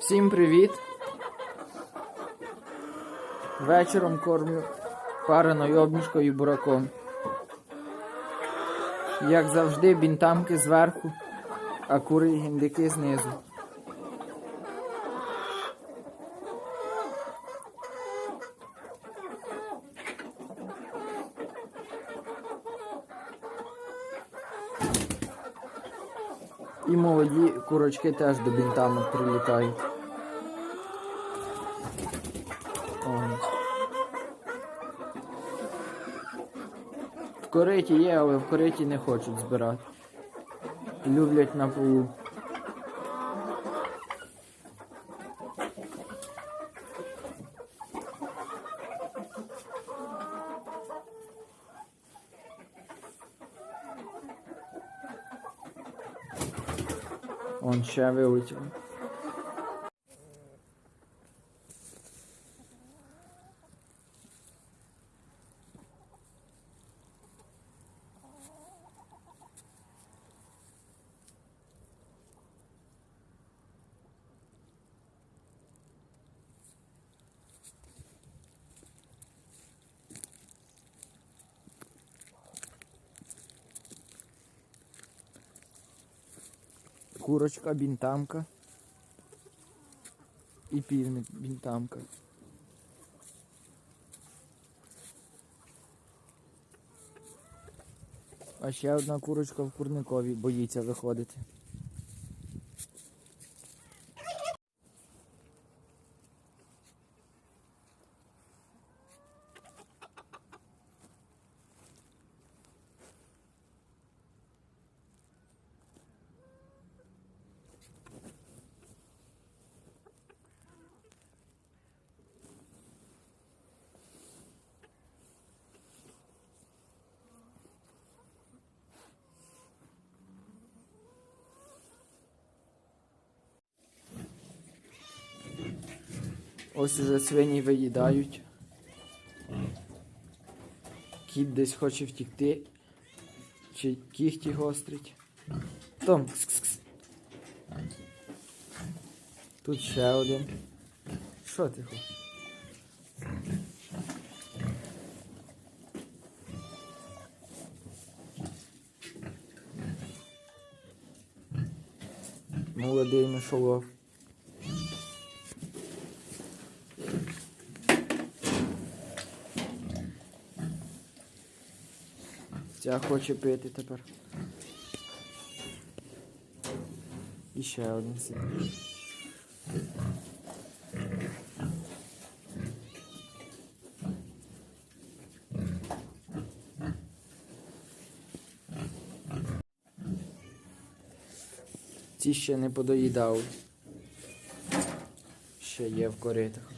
Всім привіт! Вечором кормлю пареною обніжкою бураком. Як завжди, бінтамки зверху, а кури гіндики знизу. І молоді курочки теж до бінтамок прилітають. О. В кориті є, але в кориті не хочуть збирати. Люблять на полу. Он ще вилетів. Курочка, бінтамка. І півник бінтамка. А ще одна курочка в курникові боїться виходити. Ось уже свині виїдають. Кіт десь хоче втікти. Чи кіхті гострить. Том. кс-кс-кс. Тут ще один. Що ти хочеш? Молодий мишолов. Ця хоче пити тепер. І ще один сидить. Ці ще не подоїдали. Ще є в коритах.